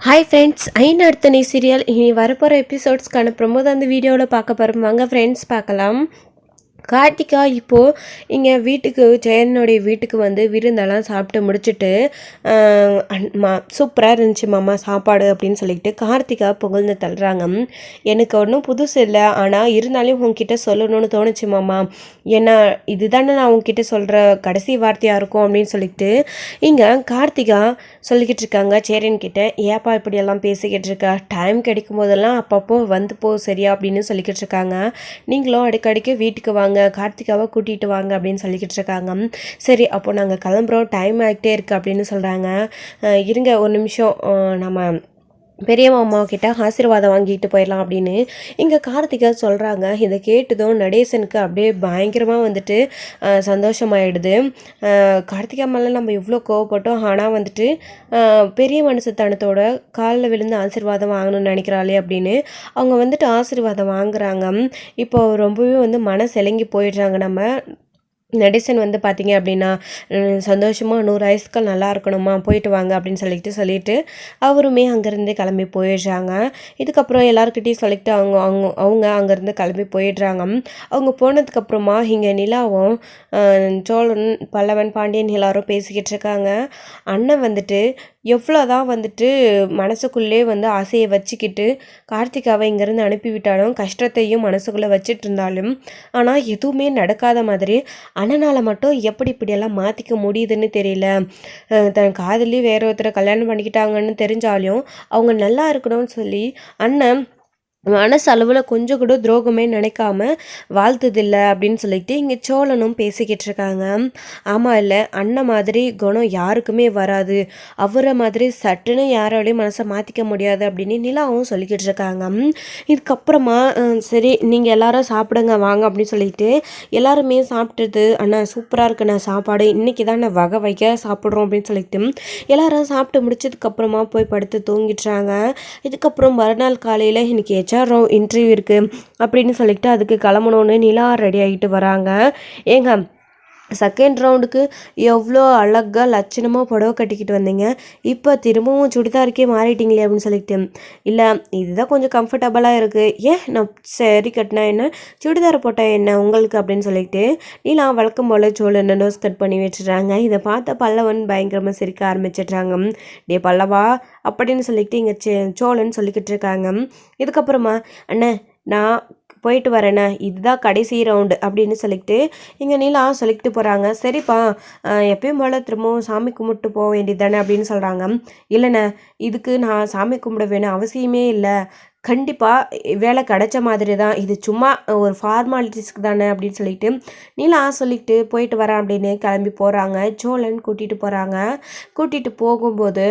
Hi friends ஐன் அடுத்தனை serial இனி வரப்போகிற எபிசோட்ஸ்க்கான ப்ரொமோ தான் அந்த வீடியோவில் பார்க்க போகிறோம் வாங்க ஃப்ரெண்ட்ஸ் பார்க்கலாம். கார்த்திகா இப்போது இங்கே வீட்டுக்கு ஜெயனுடைய வீட்டுக்கு வந்து விருந்தெல்லாம் சாப்பிட்டு முடிச்சுட்டு மா சூப்பராக இருந்துச்சு மாமா சாப்பாடு அப்படின்னு சொல்லிட்டு கார்த்திகா புகழ்ந்து தள்ளுறாங்க. எனக்கு ஒன்றும் புதுசு இல்லை ஆனால் இருந்தாலும் உங்ககிட்ட சொல்லணும்னு தோணுச்சு மாமா. ஏன்னா இதுதானே நான் உங்ககிட்ட சொல்கிற கடைசி வார்த்தையாக இருக்கும் அப்படின்னு சொல்லிட்டு இங்கே கார்த்திகா சொல்லிக்கிட்டு இருக்காங்க சேரன் கிட்ட. ஏப்பா இப்படியெல்லாம் பேசிக்கிட்டு இருக்கா? டைம் கிடைக்கும் போதெல்லாம் அப்பப்போ வந்து போ சரியா அப்படின்னு சொல்லிக்கிட்டு இருக்காங்க. நீங்களும் அடிக்கடிக்கு வீட்டுக்கு வாங்க கார்த்திகாவை கூட்டிகிட்டு வாங்க அப்படின்னு சொல்லிக்கிட்டு இருக்காங்க. சரி அப்போ நாங்கள் கிளம்புறோம். டைம் ஆகிட்டே இருக்கு அப்படின்னு சொல்கிறாங்க இருங்க ஒரு நிமிஷம். நம்ம பெரிய மாமா கிட்ட ஆசீர்வாதம் வாங்கிட்டு போயிடலாம் அப்படின்னு இங்கே கார்த்திகா சொல்கிறாங்க இதை கேட்டதும் நடேசனுக்கு அப்படியே பயங்கரமாக வந்துட்டு சந்தோஷமாயிடுது. கார்த்திகா மேலே நம்ம இவ்வளோ கோவப்பட்டோம். ஆனால் வந்துட்டு பெரிய மனுஷத்தனத்தோட காலில் விழுந்து ஆசீர்வாதம் வாங்கணும்னு நினைக்கிறாளே அப்படின்னு அவங்க வந்துட்டு ஆசீர்வாதம் வாங்குறாங்க. இப்போ ரொம்பவே வந்து மனசு இலங்கி போயிடுறாங்க நம்ம. நெடிசன் வந்து பார்த்தீங்க அப்படின்னா சந்தோஷமாக நூறு ஐஸ்கள் நல்லா இருக்கணுமா போயிட்டு வாங்க அப்படின்னு சொல்லிட்டு சொல்லிட்டு அவருமே அங்கேருந்து கிளம்பி போயிடுறாங்க. இதுக்கப்புறம் எல்லாருக்கிட்டையும் சொல்லிட்டு அவங்க அவங்க அவங்க அங்கேருந்து கிளம்பி போயிடுறாங்க. அவங்க போனதுக்கப்புறமா இங்கே நிலாவும் சோழன் பல்லவன் பாண்டியன் எல்லாரும் பேசிக்கிட்டு இருக்காங்க. அண்ணன் வந்துட்டு எவ்வளோதான் வந்துட்டு மனசுக்குள்ளே வந்து ஆசையை வச்சுக்கிட்டு கார்த்திகாவை இங்கேருந்து அனுப்பிவிட்டாலும் கஷ்டத்தையும் மனசுக்குள்ளே வச்சுட்டு இருந்தாலும் ஆனால் எதுவுமே நடக்காத மாதிரி அண்ணனால் மட்டும் எப்படி இப்படியெல்லாம் மாற்றிக்க முடியுதுன்னு தெரியல. தன் காதலி வேற ஒருத்தரை கல்யாணம் பண்ணிக்கிட்டாங்கன்னு தெரிஞ்சாலும் அவங்க நல்லா இருக்கணும்னு சொல்லி அண்ணன் மனசளவில் கொஞ்சம் கூட துரோகமே நினைக்காம வாழ்த்ததில்லை அப்படின்னு சொல்லிட்டு இங்கே சோழனும் பேசிக்கிட்டு இருக்காங்க. ஆமாம் இல்லை அண்ணன் மாதிரி குணம் யாருக்குமே வராது. அவரை மாதிரி சட்டுன்னு யாராலையும் மனசை மாற்றிக்க முடியாது அப்படின்னு நிலாவும் சொல்லிக்கிட்டு இருக்காங்க. இதுக்கப்புறமா சரி நீங்கள் எல்லாரும் சாப்பிடுங்க வாங்க அப்படின்னு சொல்லிட்டு எல்லாருமே சாப்பிட்டது அண்ணா சூப்பராக இருக்குண்ணா சாப்பாடு. இன்றைக்கி தான் நான் வகை சாப்பிட்றோம் அப்படின்னு சொல்லிட்டு எல்லாரும் சாப்பிட்டு முடிச்சதுக்கப்புறமா போய் படுத்து தூங்கிட்டுறாங்க இதுக்கப்புறம் மறுநாள் காலையில் இன்னைக்கு ஹெச்ஆர்ஓ இன்டர்வியூ இருக்குது அப்படின்னு சொல்லிட்டு அதுக்கு கிளம்பணுன்னு நிலா ரெடி ஆகிட்டு வராங்க. ஏங்க செகண்ட் ரவுண்டுக்கு எவ்வளோ அழகாக லட்சணமாக புடவை கட்டிக்கிட்டு வந்தீங்க. இப்போ திரும்பவும் சுடிதாருக்கே மாறிட்டீங்களே அப்படின்னு சொல்லிட்டு. இல்லை இதுதான் கொஞ்சம் கம்ஃபர்டபுளாக இருக்குது ஏன் நான் சரி கட்டினா என்ன? சுடிதார் போட்டால் என்ன உங்களுக்கு அப்படின்னு சொல்லிட்டு. நீலா வழக்கம் போல் சோழ நோஸ் கட் பண்ணி வச்சுட்றாங்க. இதை பார்த்த பல்லவன் பயங்கரமாக சிரிக்க ஆரம்பிச்சிடுறாங்க. டே பல்லவா அப்படின்னு சொல்லிட்டு இங்கே சே சோழன் சொல்லிக்கிட்டு இருக்காங்க. இதுக்கப்புறமா அண்ணே நான் போயிட்டு வரேனே இதுதான் கடைசி ரவுண்டு அப்படின்னு சொல்லிட்டு இங்கே நீலா சொல்லிக்கிட்டு போகிறாங்க சரிப்பா எப்பயும் போல் திரும்பவும் சாமி கும்பிட்டு போக வேண்டியது அப்படின்னு சொல்கிறாங்க இல்லைண்ணே இதுக்கு நான் சாமி கும்பிட வேணும் அவசியமே இல்லை. கண்டிப்பாக வேலை கிடைச்ச மாதிரி தான் இது சும்மா ஒரு ஃபார்மாலிட்டிஸ்க்கு தானே அப்படின்னு சொல்லிட்டு நீலா சொல்லிட்டு போயிட்டு வரேன் அப்படின்னு கிளம்பி போகிறாங்க சோழன் கூட்டிகிட்டு போகிறாங்க கூட்டிகிட்டு போகும்போது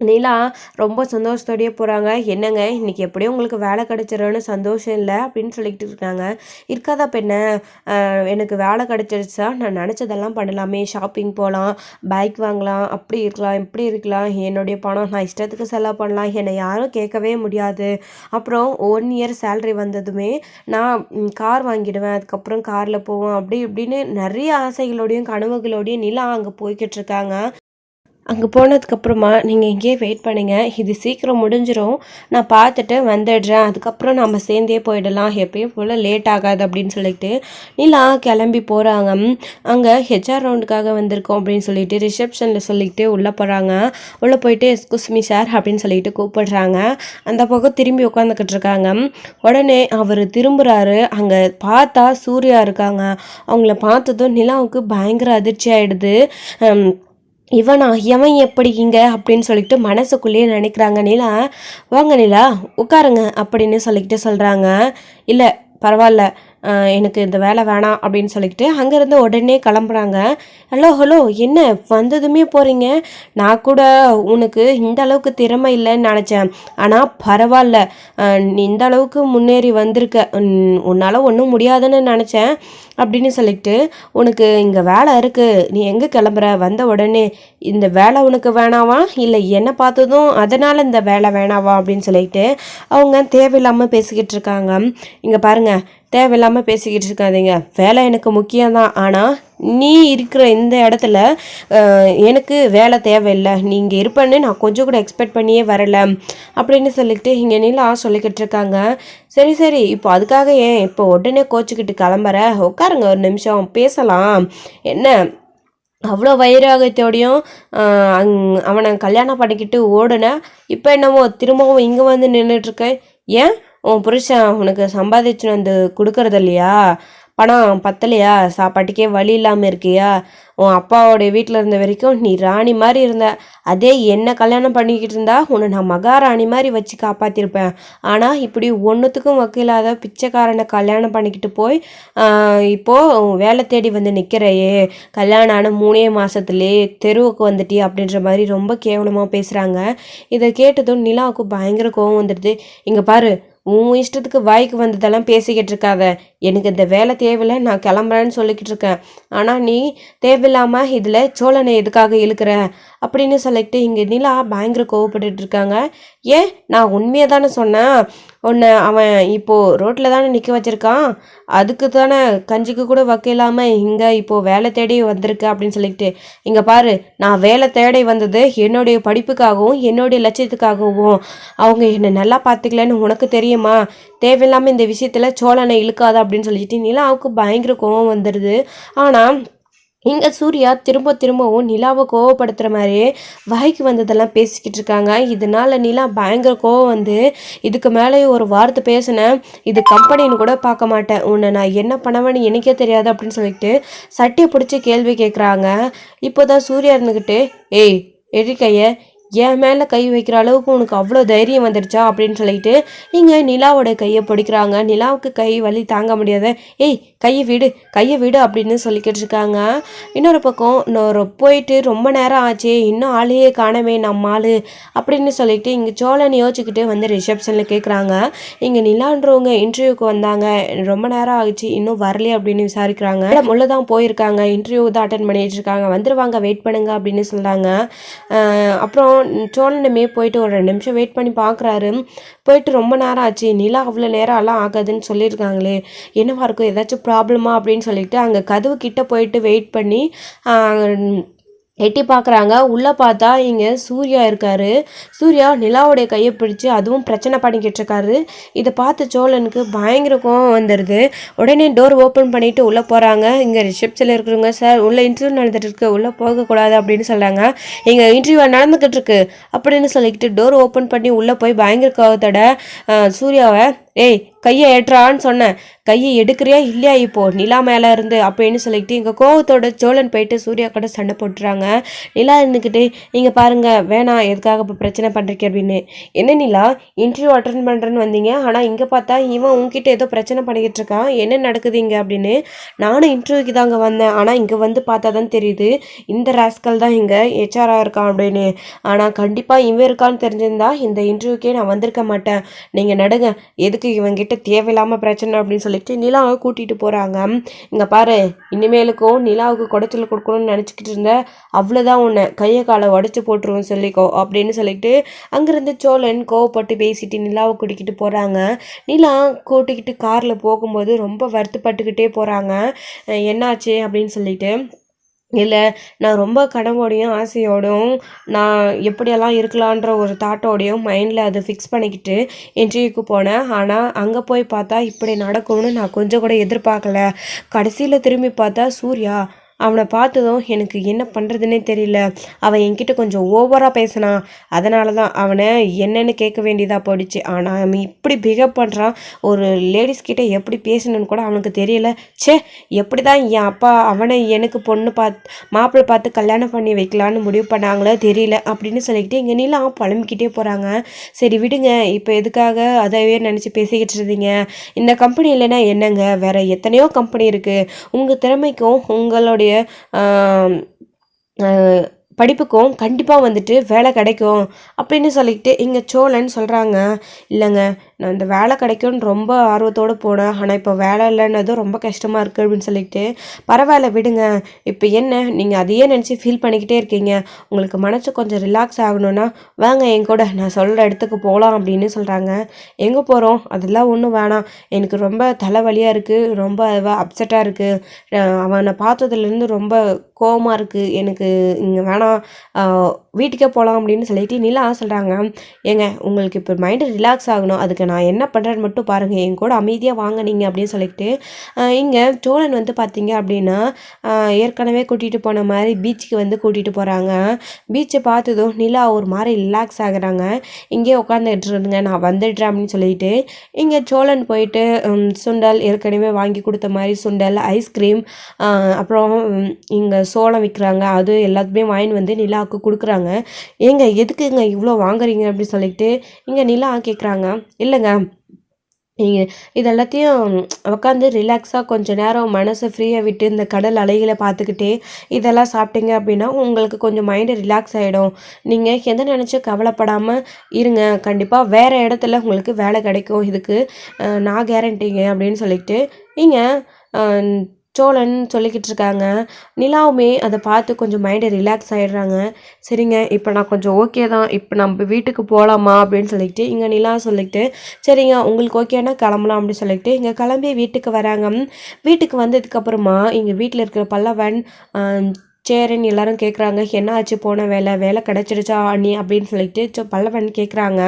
நீலா ரொம்ப சந்தோஷத்தோடையே போகிறாங்க என்னங்க இன்றைக்கி எப்படியும் உங்களுக்கு வேலை கிடைச்சிரும்னு சந்தோஷம் இல்லை அப்படின்னு சொல்லிக்கிட்டு இருக்காங்க. இருக்காதா பெண்ண? எனக்கு வேலை கிடச்சிருச்சா? நான் நினச்சதெல்லாம் பண்ணலாமே. ஷாப்பிங் போகலாம் பைக் வாங்கலாம் அப்படி இருக்கலாம் இப்படி இருக்கலாம். என்னுடைய பணம் நான் இஷ்டத்துக்கு செலவு பண்ணலாம். என்னை யாரும் கேட்கவே முடியாது. அப்புறம் ஒன் இயர் சேலரி வந்ததுமே நான் கார் வாங்கிடுவேன். அதுக்கப்புறம் காரில் போவேன் அப்படி இப்படின்னு நிறைய ஆசைகளோடையும் கனவுகளோடையும் நிலா அங்கே போய்கிட்டு இருக்காங்க. அங்கே போனதுக்கப்புறமா நீங்கள் இங்கேயே வெயிட் பண்ணுங்கள் இது சீக்கிரம் முடிஞ்சிடும் நான் பார்த்துட்டு வந்துடுறேன். அதுக்கப்புறம் நம்ம சேர்ந்தே போயிடலாம். எப்பயும் போல் லேட் ஆகாது அப்படின்னு சொல்லிட்டு நிலா கிளம்பி போகிறாங்க அங்கே ஹெச்ஆர் ரவுண்டுக்காக வந்திருக்கோம் அப்படின்னு சொல்லிட்டு ரிசப்ஷனில் சொல்லிட்டு உள்ளே போகிறாங்க உள்ளே போயிட்டு எஸ்குஸ் மீ சார் அப்படின்னு சொல்லிட்டு கூப்பிடுறாங்க. அந்த பக்கம் திரும்பி உட்காந்துக்கிட்டு இருக்காங்க. உடனே அவர் திரும்புகிறாரு அங்கே பார்த்தா சூர்யா இருக்காங்க. அவங்கள பார்த்ததும் நிலாவுக்கு பயங்கர அதிர்ச்சி ஆகிடுது இவனா எவன் எப்படி இங்க? அப்படின்னு சொல்லிட்டு மனசுக்குள்ளேயே நினைக்கிறாங்க. நிலா வாங்க நிலா உட்காருங்க அப்படின்னு சொல்லிக்கிட்டு சொல்கிறாங்க இல்லை பரவாயில்ல எனக்கு இந்த வேலை வேணாம் அப்படின்னு சொல்லிக்கிட்டு அங்கேருந்து உடனே கிளம்புறாங்க. ஹலோ ஹலோ என்ன வந்ததுமே போகிறீங்க நான் கூட உனக்கு இந்த அளவுக்கு திறமை இல்லைன்னு நினச்சேன். ஆனால் பரவாயில்ல இந்த அளவுக்கு முன்னேறி வந்திருக்க. உன்னால் ஒன்றும் முடியாதுன்னு நினச்சேன். அப்படின்னு சொல்லிட்டு உனக்கு இங்கே வேலை இருக்குது நீ எங்கே கிளம்புற? வந்த உடனே இந்த வேலை உனக்கு வேணாவா? இல்லை என்னை பார்த்ததும் அதனால் இந்த வேலை வேணாவா? அப்படின்னு சொல்லிட்டு அவங்க தேவையில்லாமல் பேசிக்கிட்டு இருக்காங்க. இங்கே பாருங்கள் தேவையில்லாமல் பேசிக்கிட்டு இருக்காதீங்க. வேலை எனக்கு முக்கியம்தான். ஆனால் நீ இருக்கிற இந்த இடத்துல எனக்கு வேலை தேவையில்லை. நீங்கள் இருப்பேன்னு நான் கொஞ்சம் கூட எக்ஸ்பெக்ட் பண்ணியே வரல அப்படின்னு சொல்லிட்டு இங்கே நிலா சொல்லிக்கிட்டு இருக்காங்க. சரி சரி இப்போ அதுக்காக ஏன் இப்போ உடனே கோச்சிக்கிட்டு கிளம்புற? உட்காருங்க ஒரு நிமிஷம் பேசலாம். என்ன? அவ்வளோ வைராகத்தோடையும் அங்- அவனை கல்யாணம் பண்ணிக்கிட்டு ஓடுன. இப்போ என்னமோ திரும்பவும் இங்கே வந்து நின்றுட்டுருக்கேன் ஏன்? உன் புருஷன் உனக்கு சம்பாதிச்சுன்னு வந்து கொடுக்கறது இல்லையா பணம் பத்தலையா? சாப்பாட்டுக்கே வழி இல்லாமல் இருக்கியா? உன் அப்பாவோடைய வீட்டில் இருந்த வரைக்கும் நீ ராணி மாதிரி இருந்த. அதே என்ன கல்யாணம் பண்ணிக்கிட்டு இருந்தா உன்னை நான் மகாராணி மாதிரி வச்சு காப்பாற்றிருப்பேன் ஆனால் இப்படி ஒன்றுத்துக்கும் வக்கீலாத பிச்சைக்காரனை கல்யாணம் பண்ணிக்கிட்டு போய் இப்போது வேலை தேடி வந்து நிற்கிறையே கல்யாணம் ஆன மூணே மாதத்துலேயே தெருவுக்கு வந்துட்டி அப்படின்ற மாதிரி ரொம்ப கேவலமாக பேசுகிறாங்க இதை கேட்டதும் நிலாவுக்கு பயங்கர கோவம் வந்துடுது. இங்கே பாரு உன் இஷ்டத்துக்கு வாய்க்கு வந்ததெல்லாம் பேசிக்கிட்டு இருக்காத. எனக்கு இந்த வேலை தேவையில்லை நான் கிளம்புறேன்னு சொல்லிக்கிட்டு இருக்கேன். ஆனால் நீ தேவையில்லாமல் இதில் சோழனை எதுக்காக இழுக்கிற? அப்படின்னு சொல்லிட்டு இங்கே நிலா பயங்கர கோவப்பட்டு இருக்காங்க. ஏன்? நான் உண்மையை தானே சொன்னேன். உன்னை அவன் இப்போது ரோட்டில் தானே நிற்க வச்சுருக்கான். அதுக்கு தானே கஞ்சிக்கு கூட வக்கையில்லாமல் இங்கே இப்போது வேலை தேடி வந்திருக்கு அப்படின்னு சொல்லிட்டு இங்கே பாரு நான் வேலை தேடி வந்தது என்னுடைய படிப்புக்காகவும் என்னுடைய லட்சியத்துக்காகவும். அவங்க என்னை நல்லா பார்த்துக்கலன்னு உனக்கு தெரியுமா? தேவையில்லாமல் இந்த விஷயத்தில் சோழனை இழுக்காத அப்படின்னு சொல்லிட்டு நிலாவுக்கு பயங்கர கோவம் வந்துடுது ஆனால் இங்கே சூர்யா திரும்ப திரும்பவும் நிலாவை கோவப்படுத்துகிற மாதிரியே வாய்க்கு வந்ததெல்லாம் பேசிக்கிட்டு இருக்காங்க. இதனால நிலா பயங்கர கோவம் வந்து இதுக்கு மேலே ஒரு வார்த்தை பேசினேன் இது கம்பெனின்னு கூட பார்க்க மாட்டேன். உன்னை நான் என்ன பண்ணவேன்னு எனக்கே தெரியாது அப்படின்னு சொல்லிட்டு சட்டையை பிடிச்சி கேள்வி கேட்குறாங்க இப்போதான் சூர்யா இருந்துக்கிட்டு ஏய் எழிக்கைய என் மேலே கை வைக்கிற அளவுக்கு உனக்கு அவ்வளோ தைரியம் வந்துடுச்சா அப்படின்னு சொல்லிட்டு இங்கே நிலாவோட கையை பிடிக்கிறாங்க. நிலாவுக்கு கை வலி தாங்க முடியாத. ஏய் கையை வீடு கையை விடு அப்படின்னு சொல்லிக்கிட்டு இருக்காங்க இன்னொரு பக்கம் நான் போயிட்டு ரொம்ப நேரம் ஆச்சு இன்னும் ஆளையே காணவே நம்ம ஆள் அப்படின்னு சொல்லிட்டு இங்கே சோழன் யோசிச்சுக்கிட்டு வந்து ரிசப்ஷனில் கேட்குறாங்க இங்கே நிலான்றவங்க இன்டர்வியூக்கு வந்தாங்க. ரொம்ப நேரம் ஆகிச்சு இன்னும் வரலையே அப்படின்னு விசாரிக்கிறாங்க. மேடம் உள்ளே தான் போயிருக்காங்க. இன்டர்வியூ தான் அட்டன் பண்ணிட்டு இருக்காங்க. வந்துடுவாங்க வெயிட் பண்ணுங்க அப்படின்னு சொல்கிறாங்க அப்புறம் சோழனுமே போயிட்டு ஒரு ரெண்டு நிமிஷம் வெயிட் பண்ணி பார்க்குறாரு போயிட்டு ரொம்ப நேரம் ஆச்சு. நிலா அவ்வளோ நேரம் எல்லாம் ஆகாதுன்னு சொல்லியிருக்காங்களே. என்னவா இருக்கும்? ஏதாச்சும் ப்ராப்ளமா அப்படின்னு சொல்லிட்டு அங்கே கதவு கிட்ட போயிட்டு வெயிட் பண்ணி எட்டி பார்க்குறாங்க உள்ளே பார்த்தா இங்கே சூர்யா இருக்காரு. சூர்யா நிலாவுடைய கையை பிடிச்சி அதுவும் பிரச்சனை பண்ணிக்கிட்டு இருக்காரு. இதை பார்த்து சோழனுக்கு பயங்கர கோவம் வந்துடுது உடனே டோர் ஓப்பன் பண்ணிவிட்டு உள்ளே போகிறாங்க இங்கே ரிசப்ஷனில் இருக்கிறவங்க சார் உள்ளே இன்டர்வியூ நடந்துகிட்டு இருக்கு. உள்ளே போகக்கூடாது அப்படின்னு சொல்கிறாங்க இங்கே இன்டர்வியூ நடந்துக்கிட்டு இருக்கு அப்படின்னு சொல்லிக்கிட்டு டோர் ஓப்பன் பண்ணி உள்ளே போய் பயங்கர கோவத்தோட சூர்யாவை ஏய் கையை ஏற்றான்னு சொன்னேன். கையை எடுக்கிறியா இல்லையா இப்போ? நிலா மேலே இருந்து அப்படின்னு சொல்லிட்டு இங்கே கோவத்தோட சோழன் போயிட்டு சூர்யா கூட சண்டை போட்டுறாங்க. நிலா இருந்துக்கிட்டு இங்கே பாருங்க வேணாம் எதுக்காக இப்போ பிரச்சனை பண்ணுறீங்க அப்படின்னு. என்ன நிலா இன்டர்வியூ அட்டன் பண்ணுறேன்னு வந்தீங்க. ஆனால் இங்கே பார்த்தா இவன் உங்ககிட்ட ஏதோ பிரச்சனை பண்ணிக்கிட்டு இருக்கான். என்ன நடக்குது இங்கே? அப்படின்னு. நானும் இன்டர்வியூக்கு தாங்க வந்தேன். ஆனால் இங்கே வந்து பார்த்தா தான் தெரியுது. இந்த ராஸ்கல் தான் இங்கே ஹெச்ஆராக இருக்கான் அப்படின்னு. ஆனால் கண்டிப்பாக இவன் இருக்கான்னு தெரிஞ்சிருந்தா இந்த இன்டர்வியூக்கே நான் வந்திருக்க மாட்டேன். நீங்கள் நடுங்க எதுக்கு இவங்கிட்ட தேவையில்லாமல் பிரச்சனை அப்படின்னு சொல்லிட்டு நிலாவை கூட்டிகிட்டு போகிறாங்க இங்கே பாரு இனிமேலுக்கும் நிலாவுக்கு குடைச்சல் கொடுக்கணும்னு நினச்சிக்கிட்டு இருந்த அவ்வளோதான் உன்னை கையை காலை உடச்சி போட்டுருவோம் சொல்லிக்கோ அப்படின்னு சொல்லிட்டு அங்கேருந்து சோழன் கோவப்பட்டு பேசிட்டு நிலாவை கூட்டிக்கிட்டு போகிறாங்க நிலா கூட்டிக்கிட்டு காரில் போகும்போது ரொம்ப வருத்தப்பட்டுக்கிட்டே போகிறாங்க என்னாச்சு அப்படின்னு சொல்லிட்டு இல்லை நான் ரொம்ப கனவோடையும் ஆசையோடும் நான் எப்படியெல்லாம் இருக்கலான்ற ஒரு தாட்டோடையும் மைண்டில் அதை ஃபிக்ஸ் பண்ணிக்கிட்டு இன்டர்வியூக்கு போனேன். ஆனால் அங்கே போய் பார்த்தா இப்படி நடக்கும்னு நான் கொஞ்சம் கூட எதிர்பார்க்கல. கடைசியில் திரும்பி பார்த்தா சூர்யா அவனை பார்த்ததும் எனக்கு என்ன பண்ணுறதுனே தெரியல. அவன் என்கிட்ட கொஞ்சம் ஓவராக பேசினான் அதனால தான் அவனை என்னன்னு கேட்க வேண்டியதாக போயிடுச்சு. ஆனால் அவன் இப்படி பிஹேவ் பண்ணுறான் ஒரு லேடிஸ் கிட்டே எப்படி பேசணும்னு கூட அவனுக்கு தெரியல. ச்சே எப்படி தான் என் அப்பா அவனை எனக்கு பொண்ணு பார்த்து மாப்பிள்ளை பார்த்து கல்யாணம் பண்ணி வைக்கலான்னு முடிவு பண்ணாங்களோ தெரியல அப்படின்னு சொல்லிக்கிட்டு இங்கே நீலாம் புலம்பிக்கிட்டே போகிறாங்க சரி விடுங்க. இப்போ எதுக்காக அதையே நினச்சி பேசிக்கிட்டு இருந்தீங்க? இந்த கம்பெனி இல்லைன்னா என்னங்க? வேறு எத்தனையோ கம்பெனி இருக்குது உங்கள் திறமைக்கும் உங்களுடைய ஆம், படிப்புக்கும் கண்டிப்பாக வந்துட்டு வேலை கிடைக்கும் அப்படின்னு சொல்லிக்கிட்டு இங்கே சோழன் சொல்கிறாங்க இல்லைங்க நான் இந்த வேலை கிடைக்கும்னு ரொம்ப ஆர்வத்தோடு போனேன். ஆனால் இப்போ வேலை இல்லைன்னதும் ரொம்ப கஷ்டமாக இருக்குது அப்படின்னு சொல்லிட்டு பரவாயில்ல விடுங்க. இப்போ என்ன? நீங்கள் அதையே நினச்சி ஃபீல் பண்ணிக்கிட்டே இருக்கீங்க. உங்களுக்கு மனசு கொஞ்சம் ரிலாக்ஸ் ஆகணும்னா வாங்க என் கூட நான் சொல்கிற இடத்துக்கு போகலாம் அப்படின்னு சொல்கிறாங்க எங்கே போகிறோம் அதெல்லாம் ஒன்றும் வேணாம். எனக்கு ரொம்ப தலைவலியாக இருக்குது ரொம்ப அப்செட்டாக இருக்குது அவனை பார்த்ததுலேருந்து ரொம்ப கோவமாக இருக்குது எனக்கு இங்கே வேணாம் வீட்டுக்கே போகலாம் அப்படின்னு சொல்லிட்டு நிலா சொல்கிறாங்க ஏங்க உங்களுக்கு இப்போ மைண்டு ரிலாக்ஸ் ஆகணும். அதுக்கு நான் என்ன பண்ணுறேன்னு மட்டும் பாருங்கள் என் கூட அமைதியாக வாங்க நீங்கள் அப்படின்னு சொல்லிட்டு இங்கே சோழன் வந்து பார்த்தீங்க அப்படின்னா ஏற்கனவே கூட்டிகிட்டு போன மாதிரி பீச்சுக்கு வந்து கூட்டிகிட்டு போகிறாங்க பீச்சை பார்த்ததும் நிலா ஒரு மாதிரி ரிலாக்ஸ் ஆகுறாங்க. இங்கே உட்காந்துட்டு இருங்க நான் வந்துடுறேன் அப்படின்னு சொல்லிட்டு இங்கே சோழன் போயிட்டு சுண்டல் ஏற்கனவே வாங்கி கொடுத்த மாதிரி சுண்டல் ஐஸ்கிரீம் அப்புறம் இங்கே சோளம் விற்கிறாங்க அது எல்லாத்துமே வாங்கின்னு வந்து நிலாவுக்கு கொடுக்குறாங்க. ஏங்க எதுக்குங்க இவ்வளோ வாங்குறீங்க அப்படின்னு சொல்லிட்டு இங்கே நிலா கேட்குறாங்க இல்லை இல்லைங்க. நீங்கள் இது எல்லாத்தையும் உட்காந்து ரிலாக்ஸாக கொஞ்சம் நேரம் மனசை ஃப்ரீயாக விட்டு இந்த கடல் அலைகளை பார்த்துக்கிட்டே இதெல்லாம் சாப்பிட்டீங்க அப்படின்னா உங்களுக்கு கொஞ்சம் மைண்டு ரிலாக்ஸ் ஆகிடும் நீங்கள் எதை நினச்சி கவலைப்படாமல் இருங்க. கண்டிப்பாக வேறு இடத்துல உங்களுக்கு வேலை கிடைக்கும். இதுக்கு நான் கேரண்டிங்க அப்படின்னு சொல்லிட்டு நீங்கள் சோழன் சொல்லிக்கிட்டு இருக்காங்க. நிலாவுமே அதை பார்த்து கொஞ்சம் மைண்டு ரிலாக்ஸ் ஆகிடுறாங்க சரிங்க இப்போ நான் கொஞ்சம் ஓகே தான். இப்போ நம்ம வீட்டுக்கு போகலாமா அப்படின்னு சொல்லிட்டு இங்கே நிலா சொல்லிட்டு சரிங்க உங்களுக்கு ஓகேனா கிளம்பலாம் அப்படின்னு சொல்லிட்டு இங்கே கிளம்பி வீட்டுக்கு வராங்க. வீட்டுக்கு வந்ததுக்கப்புறமா இங்கே வீட்டில் இருக்கிற பல்லவன் ஆஹ், சேரன் எல்லாரும் கேட்குறாங்க என்ன ஆச்சு? போன வேலை வேலை கிடச்சிடுச்சா அண்ணி? அப்படின்னு சொல்லிட்டு சோ பல்லவன் கேட்குறாங்க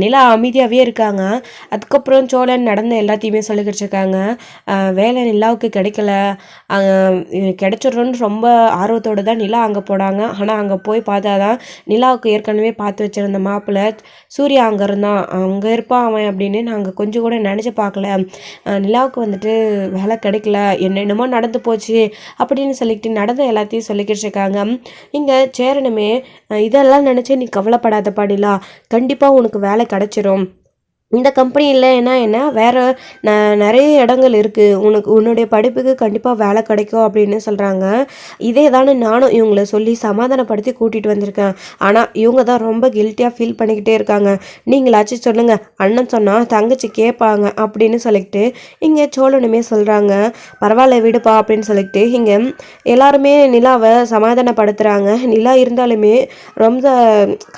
நிலா அமைதியாகவே இருக்காங்க. அதுக்கப்புறம் சோழன் நடந்த எல்லாத்தையுமே சொல்லிக்கிட்டு இருக்காங்க. வேலை நிலாவுக்கு கிடைக்கல. கிடைச்சிடணும்னு ரொம்ப ஆர்வத்தோடு தான் நிலா அங்கே போனாங்க. ஆனால் அங்கே போய் பார்த்தா தான் நிலாவுக்கு ஏற்கனவே பார்த்து வச்சிருந்த மாப்பிள்ளை சூர்யா அங்கே இருந்தான். அங்கே இருப்பான் அவன் அப்படின்னு நாங்கள் கொஞ்சம் கூட நினச்சி பார்க்கல. நிலாவுக்கு வந்துட்டு வேலை கிடைக்கல. என்னென்னமோ நடந்து போச்சு அப்படின்னு சொல்லிட்டு நடந்த எல்லாத்தையும் சொல்லிக்கிட்டு இருக்காங்க இங்கே சேரனுமே இதெல்லாம் நினச்சி நீ கவலைப்படாத பாடிலா கண்டிப்பாக உனக்கு வேலை கிடச்சிரும். இந்த கம்பெனியில் என்ன என்ன வேறு ந நிறைய இடங்கள் இருக்குது உனக்கு உன்னுடைய படிப்புக்கு கண்டிப்பாக வேலை கிடைக்கும் அப்படின்னு சொல்கிறாங்க இதே தானே நானும் இவங்களை சொல்லி சமாதானப்படுத்தி கூட்டிகிட்டு வந்திருக்கேன். ஆனால் இவங்க தான் ரொம்ப கில்ட்டியாக ஃபீல் பண்ணிக்கிட்டே இருக்காங்க. நீங்களாச்சும் சொல்லுங்கள் அண்ணன் சொன்னால் தங்கச்சி கேட்பாங்க அப்படின்னு சொல்லிட்டு இங்கே சோழனுமே சொல்கிறாங்க பரவாயில்ல விடுப்பா அப்படின்னு சொல்லிட்டு இங்கே எல்லாருமே நிலாவை சமாதானப்படுத்துகிறாங்க நிலா இருந்தாலுமே ரொம்ப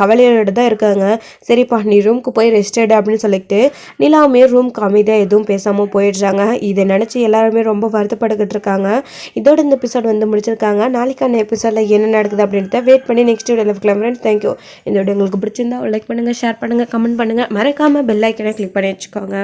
கவலையோடு தான் இருக்காங்க. சரிப்பா நீ ரூம்க்கு போய் ரெஸ்டட் அப்படின்னு சொல்லி சொல்லிட்டு நிலாவுமே ரூம் அமைதியாக எதுவும் பேசாமல் போயிடுறாங்க. இதை நினச்சி எல்லாருமே ரொம்ப வருத்தப்பட்டுக்கிட்டு இருக்காங்க. இதோட இந்த எபிசோட் வந்து முடிச்சிருக்காங்க. நாளைக்கான எபிசோடில் என்ன நடக்குது அப்படின்றத வெயிட் பண்ணி நெக்ஸ்ட் வீடியோவில் பார்க்கலாம் ஃப்ரெண்ட்ஸ் தேங்க்யூ இந்த வீடியோ உங்களுக்கு பிடிச்சிருந்தா லைக் பண்ணுங்கள் ஷேர் பண்ணுங்கள் கமெண்ட் பண்ணுங்கள் மறக்காமல் பெல் ஐக்கனை கிளிக் பண்ணி வச்சுக்கோங்க.